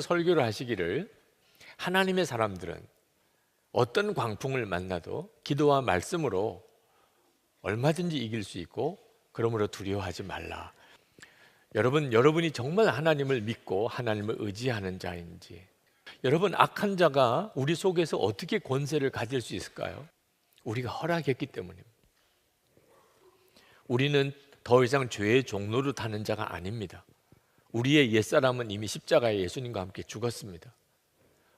설교를 하시기를 하나님의 사람들은 어떤 광풍을 만나도 기도와 말씀으로 얼마든지 이길 수 있고 그러므로 두려워하지 말라. 여러분, 여러분이 정말 하나님을 믿고 하나님을 의지하는 자인지 여러분 악한 자가 우리 속에서 어떻게 권세를 가질 수 있을까요? 우리가 허락했기 때문입니다. 우리는 더 이상 죄의 종로로 타는 자가 아닙니다. 우리의 옛사람은 이미 십자가에 예수님과 함께 죽었습니다.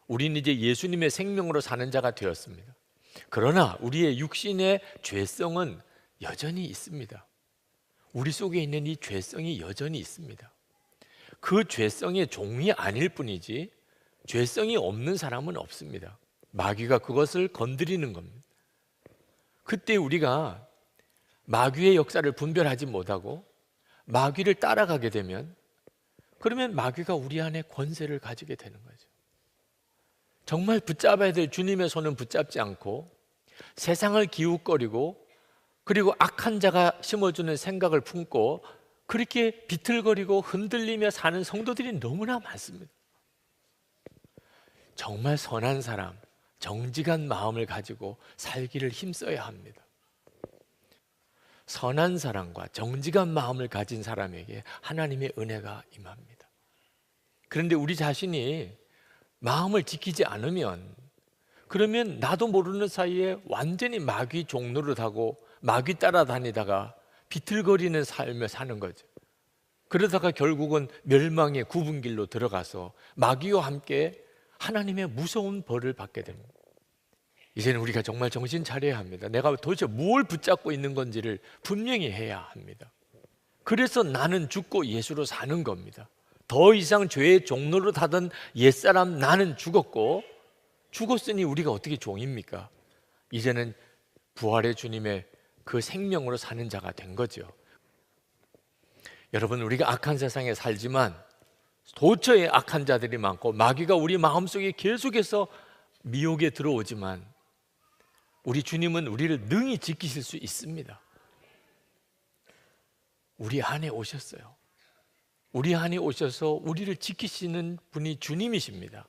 우리는 이제 예수님의 생명으로 사는 자가 되었습니다. 그러나 우리의 육신의 죄성은 여전히 있습니다. 우리 속에 있는 이 죄성이 여전히 있습니다. 그 죄성의 종이 아닐 뿐이지 죄성이 없는 사람은 없습니다. 마귀가 그것을 건드리는 겁니다. 그때 우리가 마귀의 역사를 분별하지 못하고 마귀를 따라가게 되면 그러면 마귀가 우리 안에 권세를 가지게 되는 거죠. 정말 붙잡아야 될 주님의 손은 붙잡지 않고 세상을 기웃거리고 그리고 악한 자가 심어주는 생각을 품고 그렇게 비틀거리고 흔들리며 사는 성도들이 너무나 많습니다. 정말 선한 사람, 정직한 마음을 가지고 살기를 힘써야 합니다. 선한 사람과 정직한 마음을 가진 사람에게 하나님의 은혜가 임합니다. 그런데 우리 자신이 마음을 지키지 않으면 그러면 나도 모르는 사이에 완전히 마귀 종로를 하고 마귀 따라다니다가 비틀거리는 삶을 사는 거죠. 그러다가 결국은 멸망의 굽은 길로 들어가서 마귀와 함께 하나님의 무서운 벌을 받게 됩니다. 이제는 우리가 정말 정신 차려야 합니다. 내가 도대체 무엇을 붙잡고 있는 건지를 분명히 해야 합니다. 그래서 나는 죽고 예수로 사는 겁니다. 더 이상 죄의 종로로 타던 옛사람 나는 죽었고 죽었으니 우리가 어떻게 종입니까? 이제는 부활의 주님의 그 생명으로 사는 자가 된 거죠. 여러분 우리가 악한 세상에 살지만 도처에 악한 자들이 많고 마귀가 우리 마음속에 계속해서 미혹에 들어오지만 우리 주님은 우리를 능히 지키실 수 있습니다. 우리 안에 오셨어요. 우리 안에 오셔서 우리를 지키시는 분이 주님이십니다.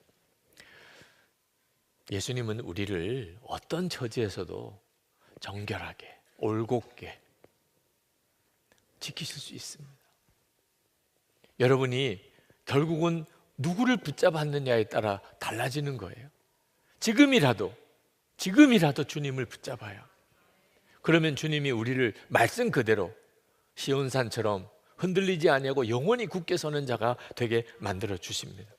예수님은 우리를 어떤 처지에서도 정결하게, 올곧게 지키실 수 있습니다. 여러분이 결국은 누구를 붙잡았느냐에 따라 달라지는 거예요. 지금이라도, 지금이라도 주님을 붙잡아요. 그러면 주님이 우리를 말씀 그대로 시온산처럼 흔들리지 아니하고 영원히 굳게 서는 자가 되게 만들어 주십니다.